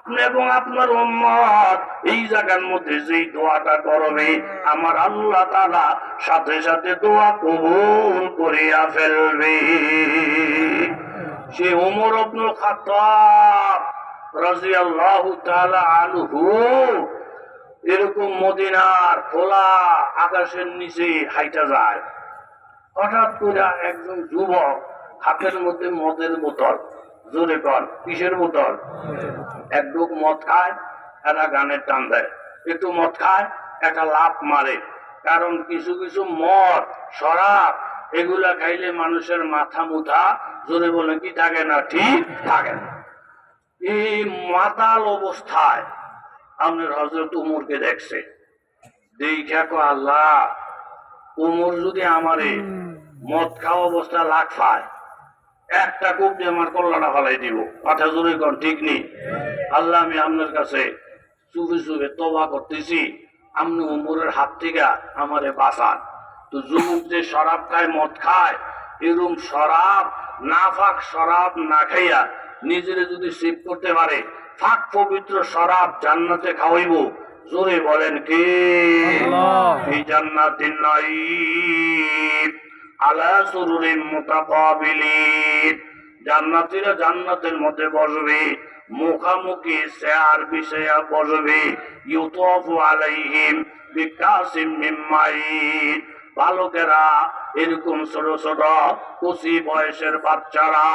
আপনি এবং আপনার উম্মত, এই জায়গার মধ্যে যেই দোয়াটা করবে, আমার আল্লাহ তাআলা সাথে সাথে দোয়া কবুল করিয়া ফেলবে। সে ওমর খাত্তাব রাদিয়াল্লাহু তাআলা আনহু, এরকম মদিনার খোলা আকাশের নিচে হাইটা যায়। হঠাৎ করে একজন যুবক হাতের মধ্যে মদের বোতল, জোরে কর কিসের বোতল? এক ডুক মদ খায় একটা গানের টান দেয়। একটু মদ খায়, একটা লাভ মারে। কারণ কিছু কিছু মদ, শরাব, এগুলা খাইলে মানুষের মাথা মুথা, জোরে বলে কি থাকে না? ঠিক থাকে না। এই মাতাল অবস্থায় আপনার হজরত উমরকে দেখছে। দেখা কো আল্লাহ, উমর যদি আমারে মদ খাওয়া অবস্থা লাখ পায় একটা কূপ দিয়ে আমার কল্যাণা ফেলাই দিব। কথা জোরে কর ঠিক নেই? আল্লাহ আমি আপনার কাছে চুপে চুপে তবা করতেছি। আপনি উমরের হাত থেকে আমারে বাঁচান। তো যুবক যে শরাব খায় মদ খায় এরকম শরাব না ফাঁক শরাব না খাইয়া নিজেরে যদি সেভ করতে পারে ফাঁক পবিত্র শরাব জান্নাতে খাওয়াইব। জোরে বলেন কে? এই জান্নাতিন নাইম আলা সুরুরিন মুতাকাবিলিন। জান্নাতীরা জান্নাতের মধ্যে বসবে, মুখামুখি শেয়ার বিষয়া বসবে, ইউতাফু আলাইহিম বিকাশিম মিম্মাইন মাইন বালকেরা এরকম ছোট ছোট কুচি বয়সের বাচ্চারা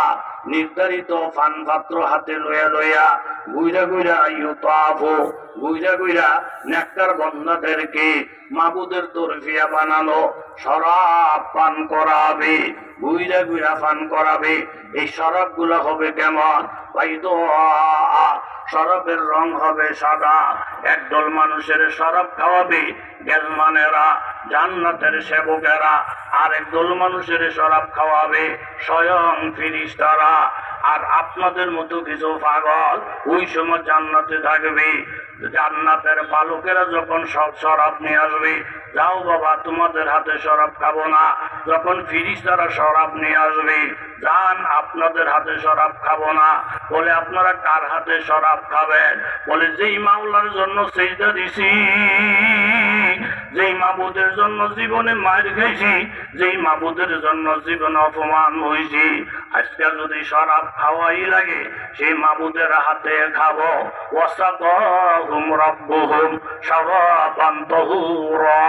নির্ধারিত ফান পাত্র হাতে লইয়া লইয়া গুইরা গুইরা ইউতাফু, গুইরা গুইরা নেকটার বন্ধাদেরকে মাবুদের তরফিয়া বানানো শরাব পান করাবে, গুইরা গুইরা পান করাবে। এই শরাবগুলা হবে কেমন? বাইদ শরবের রং হবে সাদা। একদল মানুষের শরব খাওয়াবে গেলমানেরা জান্নাতের সেবকেরা। আর একদল মানুষের শরাব খাওয়াবে স্বয়ং ফিরিস্তারা। আর আপনাদের মতো কিছু পাগল ওই সময় জান্নাতে থাকবে। জান্নাতের বালকেরা যখন সব শরাব নিয়ে আসবে, যাও বাবা, তোমাদের হাতে শরাব খাব না। যখন ফিরিস্তারা শরাব নিয়ে আসবে, যান, আপনাদের হাতে শরাব খাব না। বলে, আপনারা কার হাতে শরাব খাবেন? বলে, যেই মাওলার জন্য সেইটা দিছি। যেই মাবুদের জন্য জীবনে মায়ের খেয়েছি যেই মাবুদের জন্য জীবনে অপমান হয়েছি আজকে যদি শরাব খাওয়াই লাগে, সেই মাবুদের হাতে খাব। হুম রব্বুহুম শারাবান তাহুরা।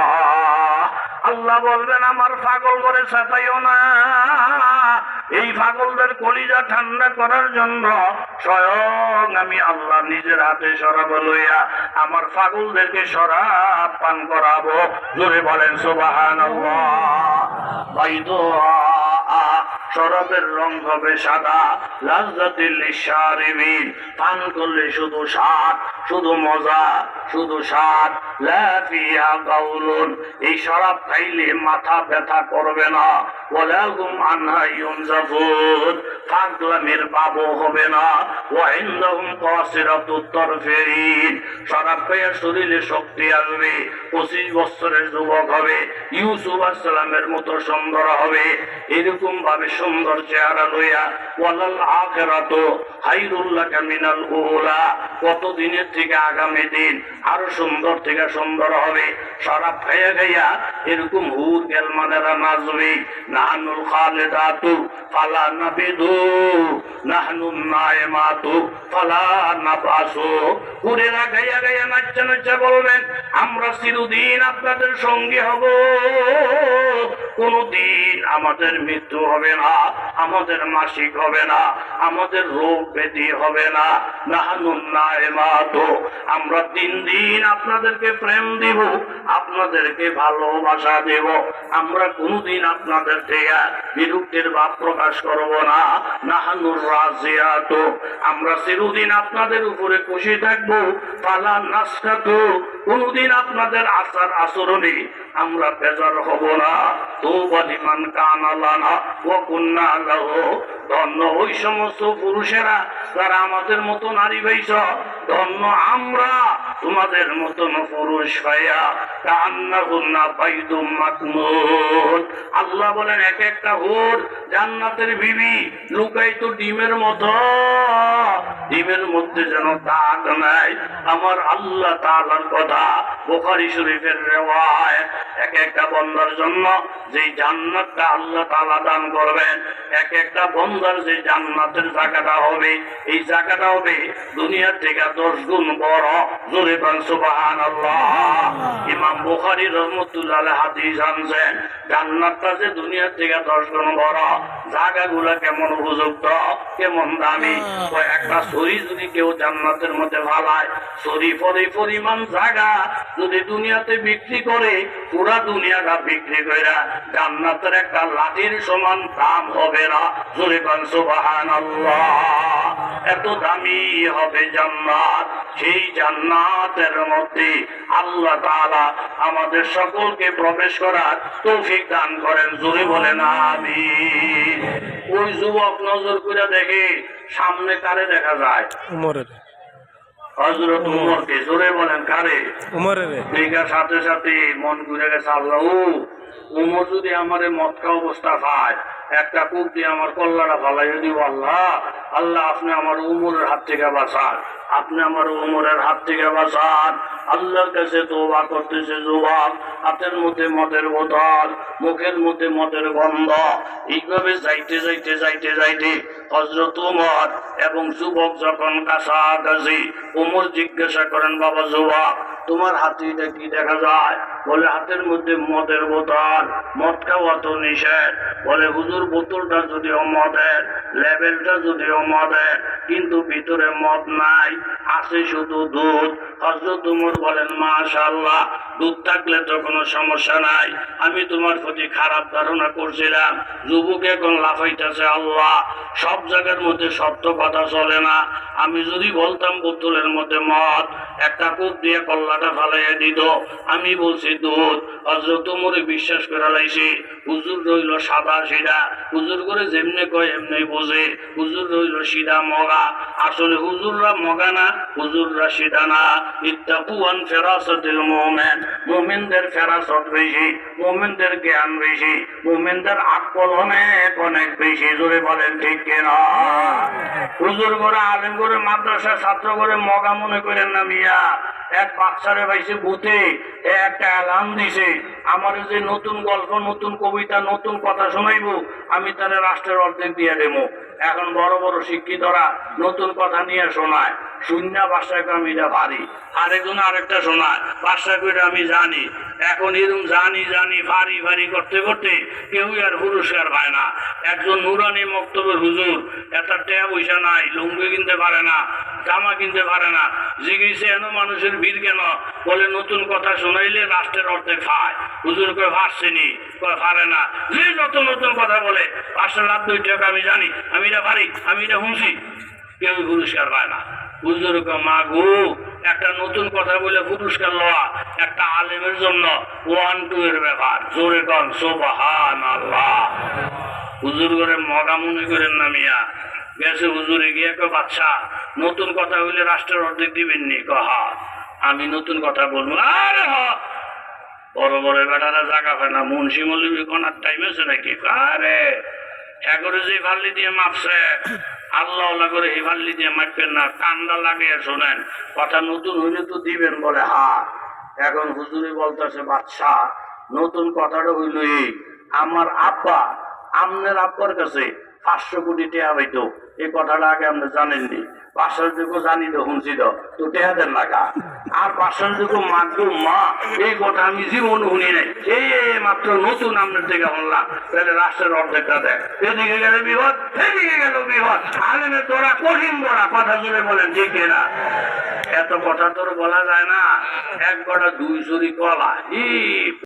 আল্লাহ বলবেন, আমার পাগল করে সাতাইও না। এই পাগলদের কলিজা ঠান্ডা করার জন্য স্বয়ং আমি আল্লাহ নিজের হাতে সরাব লইয়া আমার পাগলদেরকে সরাব, পান করাবো। জোরে বলেন সুবাহান শরবের রং হবে সাদা, লাজ্জাতিল পান করলে শুধু স্বাদ, শুধু মজা, শুধু স্বাদ। লাফিয়া গাউলুন এই শরাব খাইলে মাথা ব্যথা করবে না। ওয়ালাহুম আনহা হবে না। কাসিরাতুত তরফিন শরাব খাইয়া শরীরে শক্তি আসবে। পঁচিশ বছরের যুবক হবে। ইউসুফ আসসালামের মতো সুন্দর হবে। এরকম ভাবে সুন্দর চেহারা লইয়া ওয়ালাল আখেরাত হাইরুল্লাহ মিনাল উলা। কত দিনের থেকে আগামী দিন আরও সুন্দর থেকে সুন্দর হবে। শরাব খাইয়া খাইয়া এরকম হুর গেলমানেরা নাচবে নাহানুল খালেদাতু ফালা নাবিদু, নাহনুন নায়েমাতু ফালা নাবাসু হুরেরা গাইয়া গাইয়া নাচ্চা নাচ্চা বলবেন, আমরা চিরদিন আপনাদের সঙ্গে হব। কোনদিন আমাদের মৃত্যু হবে না। আমাদের মাসিক হবে না, আমাদের রোগ ব্যাধি হবে না। আমরা দিন দিন আপনাদেরকে প্রেম দিব, আপনাদেরকে ভালোবাসা দেব। আমরা কোনদিন আপনাদের থেকে বিরক্তির ভাব প্রকাশ করব না। নাহানুর রাজিয়াত, আমরা চিরদিন আপনাদের উপরে খুশি থাকব। পালা নাস্তাত কোনদিন আপনাদের আচার আচরণে আমরা বেজার হব না। তো বলিমান কানালানা ও কুন্না লাহ ধন্য আমরা তোমাদের মতন পুরুষ আল্লাহ বলেন, এক একটা হোর জান্নাতের বিবি লুকাই তো ডিমের মতো। ডিমের মধ্যে যেন দাগ নাই। আমার আল্লাহ তাআলার কথা বুখারী শরীফের রেওয়ায়। এক একটা বন্দার জন্য যেই জান্নাতটা আল্লাহ তাআলা দান করবেন এক একটা বন্দার যে জান্নাতের জায়গাটা হবে এই জায়গাটা হবে দুনিয়ার থেকে দশ গুণ বড়। জোরে পান সুবহানাল্লাহ। ইমাম বুখারী রহমতুল্লাহ হাদিস আনছেন জান্নাতটা যে দুনিয়ার থেকে দশ গুণ বড় জায়গাগুলো কেমন উপযুক্ত কেমন দামি। একটা ছড়ি যদি কেউ জান্নাতের মধ্যে ভালায় পরে পরিমাণ জায়গা যদি দুনিয়াতে বিক্রি করে পুরা দুনিয়াটা বিক্রি করে জান্নাতের একটা লাঠির সমান দাম হবে না। জোরে পান সুবহানাল্লাহ। এত দামি হবে জান্নাত। সেই জান্নাতের মধ্যে আল্লাহ তাআলা আমাদের সকলকে প্রবেশ করার তৌফিক দান করেন। জোরে বলেন আমিন। ওই যুবক নজর করে দেখে সামনে কারে দেখা যায়? উমরের হজরত উমরকে জোরে বলেন কারে? উমরের সাথে সাথে মন ঘুরে গেছে আল্লাহ। উমর যদি আমার অবস্থা খায় একটা কূপ দিয়ে আমার কল্লাটা ফালাই যদি আল্লাহ। আল্লাহ, আপনি আমার উমরের হাত থেকে বাঁচান। আপনি আমার উমরের হাত থেকে বাঁচান। আল্লাহর কাছে তোবা করতেছে জবাব হাতের মধ্যে মদের বোতল, মুখের মধ্যে মদের গন্ধ। এইভাবে যাইতে যাইতে যাইতে যাইতে হজরত উমর এবং যুবক যখন কাছাকাছি উমর জিজ্ঞাসা করেন, বাবা যুবক, তোমার কি দেখা যায়? বলে, হাতের মধ্যে মদের বোতল মদ খাওয়া তো নিষেধ। বলে, হুজুর, বোতলটা মদের যদিও মদের, কিন্তু ভিতরে মদ নাই, আছে শুধু দুধ। হজরত উমর বলেন মাশাল্লাহ দুধ থাকলে তো কোনো সমস্যা নাই। আমি তোমার প্রতি খারাপ ধারণা করছিলাম। যুবক এখন লাফাইতেছে, আল্লাহ, সব জায়গার মধ্যে সত্য কথা চলে না। আমি যদি বলতাম বোতলের মধ্যে মদ, একটা কূপ দিয়ে কল্লাটা ফালাইয়া দিত। আমি বলছি, দুধ হজরত উমরে বিশ্বাস করে লাইছি। হুজুর রইল সাদা সিধা হুজুর করে যেমনি কয় এমনি বোঝে। হুজুর রইল সিধা মগা। আসলে হুজুররা মগা না, হুজুররা সিধা না। ইত্তাকুয়ান ফেরাসতিল মোমেন। মোমেনদের ফেরাসত বেশি, মোমেনদের জ্ঞান বেশি, মোমেনদের আকল অনেক অনেক বেশি। জোরে বলেন ঠিক কিনা? হুজুর করে আলেম করে মাদ্রাসা ছাত্র করে মগা মনে করেন না মিয়া। এক বাচ্চারে পাইছে ভূতে একটা অ্যালার্ম দিছে। আমার যে নতুন গল্প, নতুন কবিতা, নতুন কথা শোনাইবো, আমি তাহলে রাষ্ট্রের অর্ধেক দিয়ে দেবো। এখন বড় বড় শিক্ষিতরা নতুন কথা নিয়ে শোনায়। শূন্য ভাষায় আমি এটা পারি। আরেকজন আরেকটা শোনায় ভাষা করে আমি জানি। এখন এরকম জানি জানি, ভারী ভারী করতে করতে কেউই আর পুরস্কার পায় না। একজন নুরানি মক্তবের হুজুর একটা ট্যাব পয়সা নাই, লুঙ্গি কিনতে পারে না, জামা কিনতে পারে না। জিজ্ঞেসে, এন মানুষের ভিড় কেন? বলে, নতুন কথা শোনাইলে রাষ্ট্রের অর্ধেক খায় হুজুর করে ভাসছেনি পারে না। যে যত নতুন কথা বলে পাঁচশো লাখ দুই টাকা আমি জানি, আমি এটা পারি, আমি এটা শুনছি কেউ পুরস্কার পায় না। কয়, মা গো একটা নতুন কথা বলে পুরস্কার লওয়া একটা আলেমের জন্য ওয়ান টু এর ব্যাপার। জোরে কন সোবাহান আল্লাহ হুজুর করে মগা মনে করেন না মিয়া। গেছে হুজুরে গিয়ে কয় বাচ্চা নতুন কথা হইলে রাষ্ট্রের অর্ধেক দিবেননি কহা আমি নতুন কথা বলব। আরে হ। বড় বড় বেটারা জায়গা পায় না। মুন্সি মল্লিবি কোনার টাইম আছে নাকি? আরে এগরে যে ভাল্লি দিয়ে মাপছে। আল্লাহ করে লিজে দিয়ে মারবেন না কান্দা লাগিয়ে শোনেন। কথা নতুন হইলে তো দিবেন বলে, হা। এখন হুজুরি বলতেছে বাচ্চা নতুন কথাটা হইল এই, আমার আব্বা, আমনের আব্বার কাছে পাঁচশো কোটি টেয়া হইতো এই কথাটা আগে আপনি জানেননি। জানি তো শুনছি তো তো টেহা লাগা। আর যুগ মা, এই কথা আমি জীবন শুনি নাই। এই মাত্র নতুন থেকে শুনলাম। তাহলে রাষ্ট্রের অর্ধেকটা দেয় এদিকে গেলে বিপদ এদিকে গেল বিপদ। আলেমে তোরা কঠিন বড়া, কথা জুড়ে বলেন, ঠিক না এত কথা তোর বলা যায় না। এক কটা দুই চুরি কলা